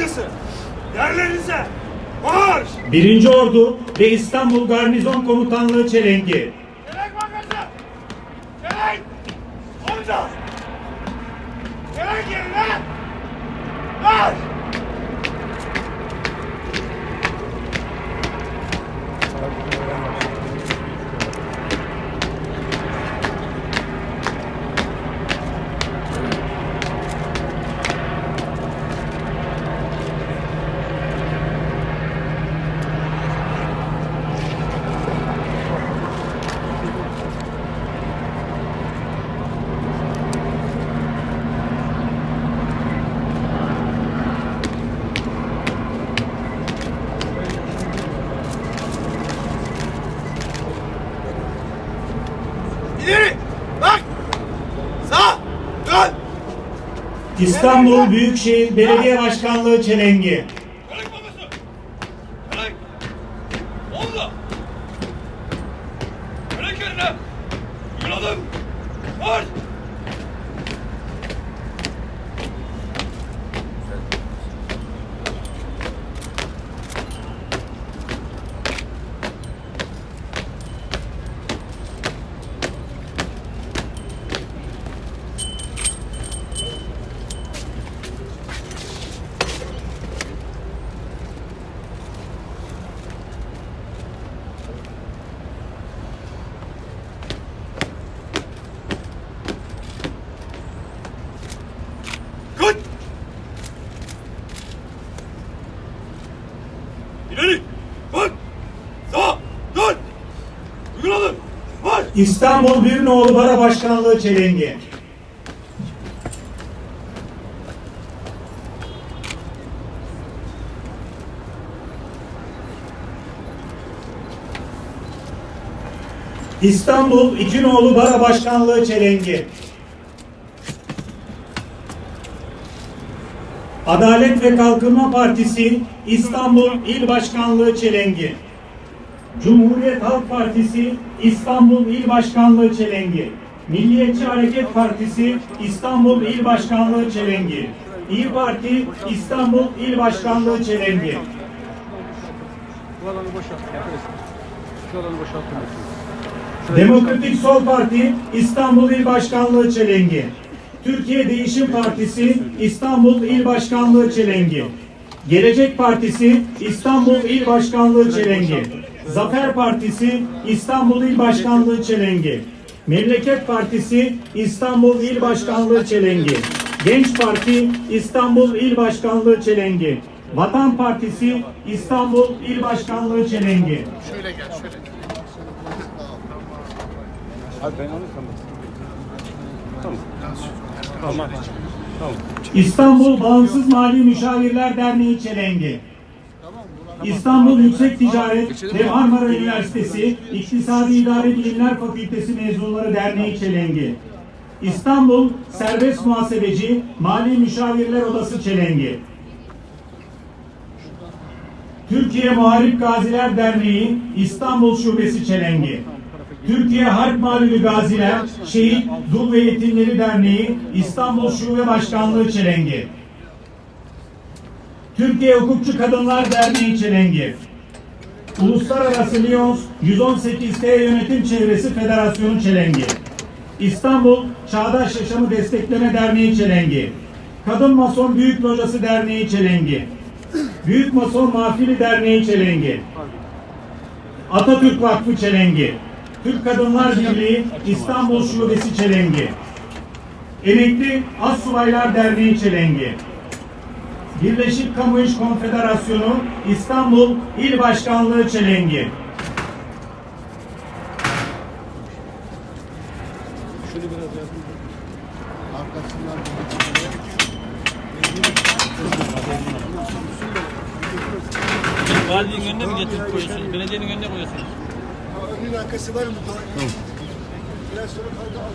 Bankası. Yerlerinize. Marş. 1. Ordu ve İstanbul Garnizon Komutanlığı Çelengi. Gerek Bankası. Gerek. Orada. Gerek yerine. Marş. İstanbul Büyükşehir Belediye Başkanlığı Çelengi. Gerek Bankası. Gerek. Orada. Gerek yerine. Yürüdüm. Marş. Kaç. İleri. Bak. Sağ. Dön. Uyguladım. Marş. İstanbul Birnoğlu Bara Başkanlığı Çelengi. İstanbul İcinoğlu Bara Başkanlığı Çelengi. Adalet ve Kalkınma Partisi İstanbul İl Başkanlığı Çelengi. Cumhuriyet Halk Partisi İstanbul İl Başkanlığı Çelengi. Milliyetçi Hareket Partisi İstanbul İl Başkanlığı Çelengi. İyi Parti İstanbul İl Başkanlığı Çelengi. Bu alanı boşalt. Şu alanı boşaltın. Demokratik Sol Parti İstanbul İl Başkanlığı Çelengi. Türkiye Değişim Partisi İstanbul İl Başkanlığı Çelengi. Gelecek Partisi İstanbul İl Başkanlığı Çelengi. Zafer Partisi İstanbul İl Başkanlığı Çelengi. Memleket Partisi İstanbul İl Başkanlığı Çelengi. Genç Parti İstanbul İl Başkanlığı Çelengi. Vatan Partisi İstanbul İl Başkanlığı Çelengi. Abi ben alırsam. Tamam. Tamam. Tamam. İstanbul Bağımsız Mali Müşavirler Derneği Çelengi. İstanbul Yüksek Ticaret ve Marmara Üniversitesi İktisadi İdare Bilimler Fakültesi Mezunları Derneği Çelengi. İstanbul Serbest Muhasebeci Mali Müşavirler Odası Çelengi. Türkiye Muharip Gaziler Derneği İstanbul Şubesi Çelengi. Türkiye Harp Malulü Gaziler Şehit Dul ve Yetimleri Derneği İstanbul Şube Başkanlığı Çelengi. Türkiye Hukukçu Kadınlar Derneği Çelengi. Uluslararası Lyons 118T Yönetim Çevresi Federasyonu Çelengi. İstanbul Çağdaş Yaşamı Destekleme Derneği Çelengi. Kadın Mason Büyük Lojası Derneği Çelengi. Büyük Mason Mafili Derneği Çelengi. Atatürk Vakfı Çelengi. Türk Kadınlar Birliği İstanbul Şubesi Çelengi. Emekli Assubaylar Derneği Çelengi. Birleşik Kamu İş Konfederasyonu İstanbul İl Başkanlığı Çelengi. Şöyle biraz yardım. Valiliğin önüne mi getirip koyuyorsunuz? Belediyenin önüne koyuyorsunuz. Önün arkası var mı? Tamam. Biraz sonra kaydı al.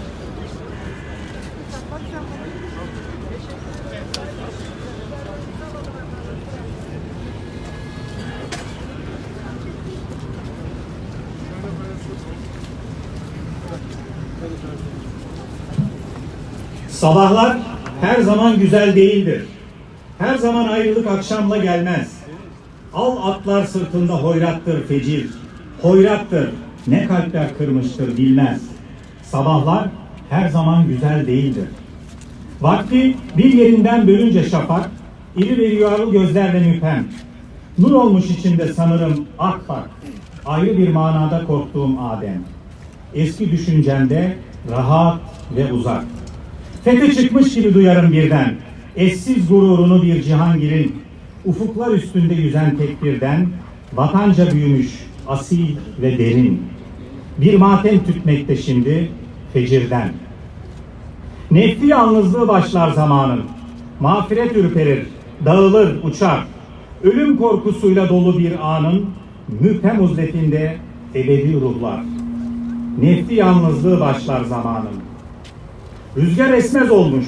Sabahlar her zaman güzel değildir. Her zaman ayrılık akşamla gelmez. Al atlar sırtında hoyrattır fecir. Hoyrattır. Ne kalpler kırmıştır bilmez. Sabahlar her zaman güzel değildir. Vakti bir yerinden bölünce şafak, iri ve rüyalı gözlerle müphem. Nur olmuş içinde sanırım ak bak, ayrı bir manada korktuğum Adem. Eski düşüncemde rahat ve uzak. Fethi çıkmış gibi duyarım birden, eşsiz gururunu bir Cihangir'in, ufuklar üstünde yüzen tekbirden, vatanca büyümüş, asil ve derin. Bir matem tütmekte şimdi, fecirden. Nefli yalnızlığı başlar zamanın. Mağfiret ürperir, dağılır, uçar. Ölüm korkusuyla dolu bir anın müphem uzletinde ebedi ruhlar. Nefli yalnızlığı başlar zamanın. Rüzgar esmez olmuş,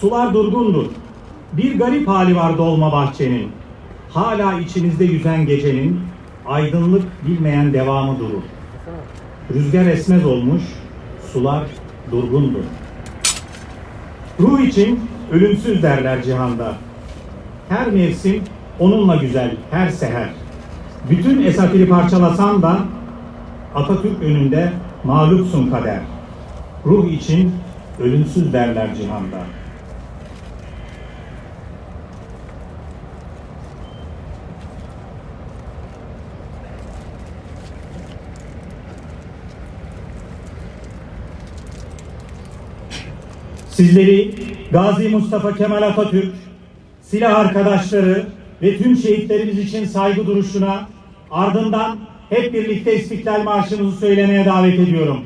sular durgundur. Bir garip hali var dolma bahçenin. Hala içimizde yüzen gecenin aydınlık bilmeyen devamı durur. Rüzgar esmez olmuş, sular durgundur. Ruh için ölümsüz derler cihanda. Her mevsim onunla güzel, her seher. Bütün esafiri parçalasan da Atatürk önünde mağlupsun kader. Ruh için ölümsüz derler cihanda. Sizleri Gazi Mustafa Kemal Atatürk, silah arkadaşları ve tüm şehitlerimiz için saygı duruşuna ardından hep birlikte İstiklal Marşımızı söylemeye davet ediyorum.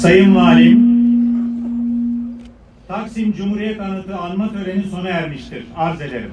Sayın Valim, Taksim Cumhuriyet Anıtı anma töreni sona ermiştir. Arz ederim.